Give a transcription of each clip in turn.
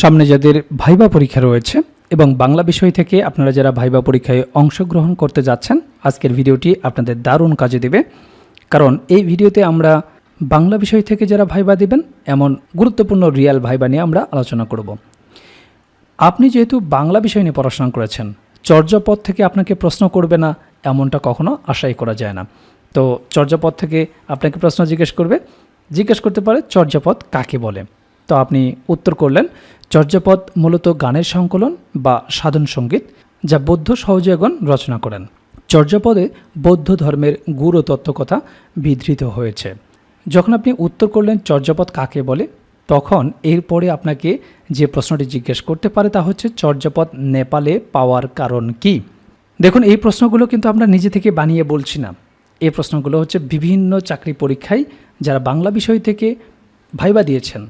সামনে যাদের ভাইবা পরীক্ষা রয়েছে এবং বাংলা বিষয় থেকে আপনারা যারা ভাইবা পরীক্ষায় অংশগ্রহণ করতে যাচ্ছেন, আজকের ভিডিওটি আপনাদের দারুণ কাজে দেবে। কারণ এই ভিডিওতে আমরা বাংলা বিষয় থেকে যারা ভাইবা দিবেন, এমন গুরুত্বপূর্ণ রিয়াল ভাইবা নিয়ে আমরা আলোচনা করব। আপনি যেহেতু বাংলা বিষয় নিয়ে পড়াশোনা করেছেন, চর্যাপদ থেকে আপনাকে প্রশ্ন করবে না এমনটা কখনো আশাই করা যায় না। তো চর্যাপদ থেকে আপনাকে প্রশ্ন জিজ্ঞেস করবে, জিজ্ঞেস করতে পারে চর্যাপদ কাকে বলে? তো আপনি উত্তর করলেন, চর্যাপদ মূলত গানের সংকলন বা সাধন সংগীত, যা বৌদ্ধ সহযোগণ রচনা করেন। চর্যাপদে বৌদ্ধ ধর্মের গুরু তত্ত্বকথা বিধৃত হয়েছে। যখন আপনি উত্তর করলেন চর্যাপদ কাকে বলে, তখন এরপরে আপনাকে যে প্রশ্নটি জিজ্ঞেস করতে পারে তা হচ্ছে, চর্যাপদ নেপালে পাওয়ার কারণ কি? দেখুন, এই প্রশ্নগুলো কিন্তু আমরা নিজে থেকে বানিয়ে বলছি না। এই প্রশ্নগুলো হচ্ছে বিভিন্ন চাকরি পরীক্ষায় যারা বাংলা বিষয় থেকে ভাইবা দিয়েছেন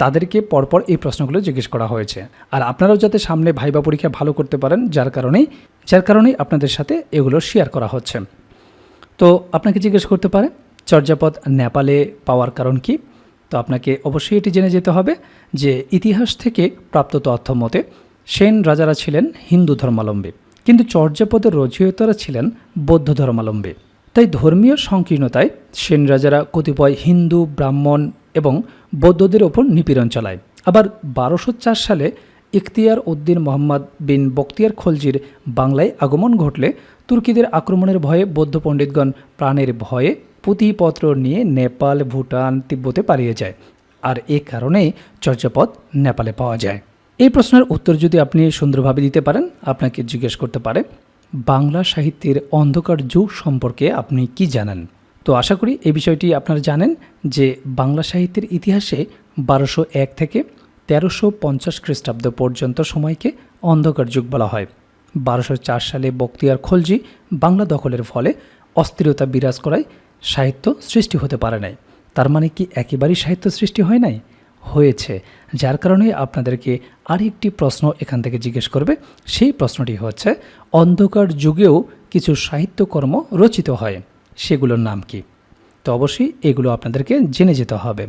তাদেরকে পরপর এই প্রশ্নগুলো জিজ্ঞেস করা হয়েছে। আর আপনারাও যাতে সামনে ভাইবা পরীক্ষা ভালো করতে পারেন, যার কারণেই যার কারণেই আপনাদের সাথে এগুলো শেয়ার করা হচ্ছে। তো আপনাকে জিজ্ঞেস করতে পারে, চর্যাপদ নেপালে পাওয়ার কারণ কি? তো আপনাকে অবশ্যই এটি জেনে যেতে হবে যে ইতিহাস থেকে প্রাপ্ত তথ্য মতে, সেন রাজারা ছিলেন হিন্দু ধর্মাবলম্বী, কিন্তু চর্যাপদের রচয়িতারা ছিলেন বৌদ্ধ ধর্মাবলম্বী। তাই ধর্মীয় সংকীর্ণতায় সেন রাজারা কতিপয় হিন্দু, ব্রাহ্মণ এবং বৌদ্ধদের ওপর নিপীড়ন চালায়। আবার বারোশো সালে ইখতিয়ার উদ্দিন মোহাম্মদ বিন বক্তিয়ার খলজির বাংলায় আগমন ঘটলে তুর্কিদের আক্রমণের ভয়ে বৌদ্ধ পণ্ডিতগণ প্রাণের ভয়ে পুঁথিপত্র নিয়ে নেপাল, ভুটান, তিব্বতে পালিয়ে যায়। আর এ কারণেই চর্যাপদ নেপালে পাওয়া যায়। এই প্রশ্নের উত্তর যদি আপনি সুন্দরভাবে দিতে পারেন, আপনাকে জিজ্ঞেস করতে পারে, বাংলা সাহিত্যের অন্ধকার যুগ সম্পর্কে আপনি কি জানেন? তো আশা করি এই বিষয়টি আপনারা জানেন যে বাংলা সাহিত্যের ইতিহাসে বারোশো এক থেকে তেরোশো পঞ্চাশ খ্রিস্টাব্দ পর্যন্ত সময়কে অন্ধকার যুগ বলা হয়। বারোশো চার সালে বক্তিয়ার খলজি বাংলা দখলের ফলে অস্থিরতা বিরাজ করায় সাহিত্য সৃষ্টি হতে পারে নাই। তার মানে কি একেবারেই সাহিত্য সৃষ্টি হয় নাই? হয়েছে। যার কারণে আপনাদেরকে আরেকটি প্রশ্ন এখান থেকে জিজ্ঞেস করবে। সেই প্রশ্নটি হচ্ছে, অন্ধকার যুগেও কিছু সাহিত্যকর্ম রচিত হয়। সেগুলোর নাম কি? তো অবশ্যই এগুলো আপনাদেরকে জেনে যেতে হবে।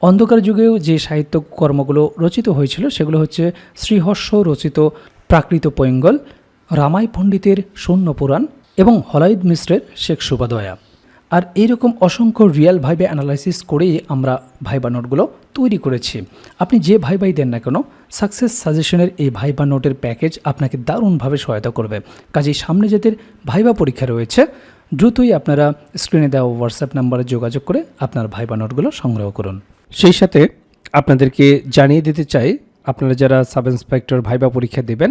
অন্ধকার যুগেও যে সাহিত্য কর্মগুলো রচিত হয়েছিল, সেগুলো হচ্ছে শ্রীহর্ষ রচিত প্রাকৃত পৈঙ্গল, রামাই পণ্ডিতের শূন্য পুরাণ এবং হলাইদ মিশ্রের শেখ সুবাদয়া। আর এইরকম অসংখ্য রিয়েল ভাইবে অ্যানালাইসিস করেই আমরা ভাইবা নোটগুলো তৈরি করেছি। আপনি যে ভাইবাই দেন না কেন, সাকসেস সাজেশনের এই ভাইবা নোটের প্যাকেজ আপনাকে দারুণভাবে সহায়তা করবে। কাজেই সামনে যাদের ভাইবা পরীক্ষা রয়েছে দ্রুতই আপনারা স্ক্রিনে দেওয়া হোয়াটসঅ্যাপ নাম্বারে যোগাযোগ করে আপনার ভাইবা নোটগুলো সংগ্রহ করুন। সেই সাথে আপনাদেরকে জানিয়ে দিতে চাই, আপনারা যারা সাব ইন্সপেক্টর ভাইবা পরীক্ষা দেবেন